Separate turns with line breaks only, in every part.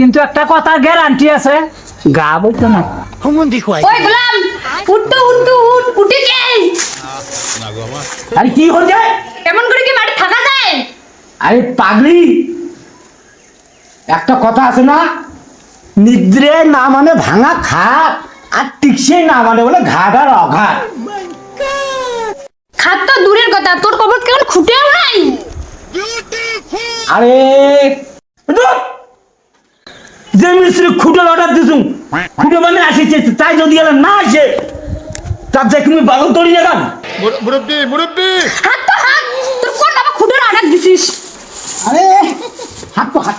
কিন্তু একটা কথা গ্যারান্টি আছে। গা বইতো না।
ওই গোলাম উঠতো উঠতো উঠ উঠে কে?
আরে কি হচ্ছে
এমন করে কি বাড়ি থাকা যায়?
আরে পাগলি একটা কথা আছে না? নিদ্রে না মানে ভাঙা খাট আর টিকসে না মানে বলে ঘাট আর অঘাট।
খাত তো দূরের কথা তোর কবর কেমন খুঁটেও নাই।
আরে! যে মিস্ত্রি খুঁটে অর্ডার দিছু খুঁটে মানে আসিছে তাই যদি এলা না আসে তার যে তুমি বাগল তৈরি না কেন?
মুরব্বী মুরব্বী!
হাত তো হাত তোর কোন বাবা খুঁটের আঘাত দিছিস?
আরে হাত তো হাত।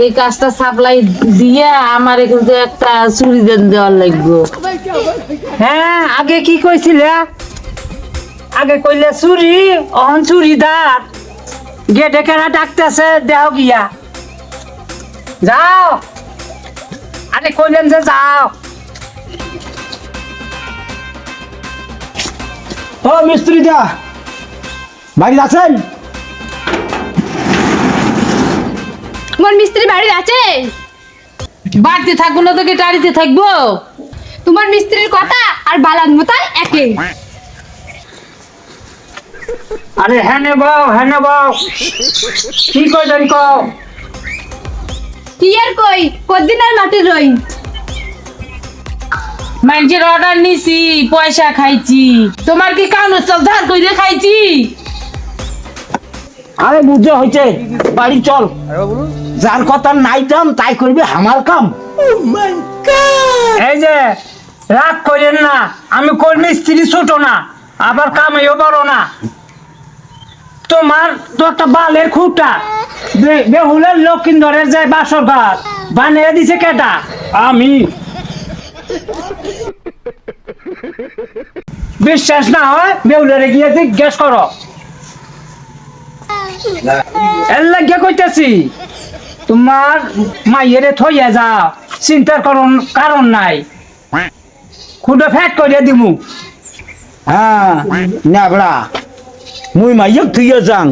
এই কাজটা সাপ্লাই দিয়ে আমার কিন্তু একটা চুরি দেন দেওয়ার লাগবে।
হ্যাঁ আগে কি কইছিলে? আগে কইলে চুরি অহন চুরিদার। গেটে কেনা ডাকতেছে দেও গিয়া। যাও। আরে কইলেন যে যাও। ও মিস্ত্রি দা বাড়ি আছেন
মোর মিস্ত্রি বাড়ি আছে
বাড়িতে থাকব না তো কি টাড়িতে থাকব?
তোমার মিস্ত্রির কথা আর বালান মতাল একই
আরে হ্যাঁ বাও হ্যাঁ বাও কি কইলেন কও?
কি আর কই? কদিন আর মাটি রই?
মানুষের অর্ডার নিছি পয়সা খাইছি। তোমার কি কাউন চল ধার কইরে খাইছি।
আরে বুঝতে হয়েছে বাড়ি চল। যার কথা নাই দাম তাই করবি আমার কাম। এই যে রাগ করেন না আমি কর্মী স্ত্রী ছোট না আবার কামেও বড় না। তোমার তো একটা বালের খুঁটা। বে- বেহুলের লক্ষিন্দরের যে বাসর ঘর। বানিয়ে দিছে কেটা আমি। বিশ্বাস না হয় বেহুলের গিয়ে জিজ্ঞেস করো। এর লাগে কইতেছি তোমার মাইয়েরে থইয়া যাও চিন্তার করুন কারণ নাই। খুদে ফ্যাট করিয়া দিমু। হ্যাঁ না মুই মাইয়ক থুইয়া যাং।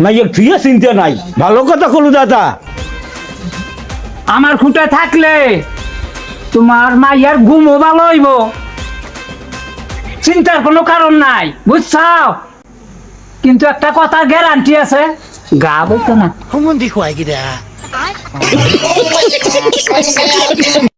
মাইয়ক থুইয়া চিন্তা নাই। ভালো কথা কলু দাদা। আমার খুঁটে থাকলে তোমার মাইয়ার ঘুমও ভালো হইব চিন্তার কোনো কারণ নাই বুঝছাও? কিন্তু একটা কথা গ্যারান্টি আছে। গা বইতো না।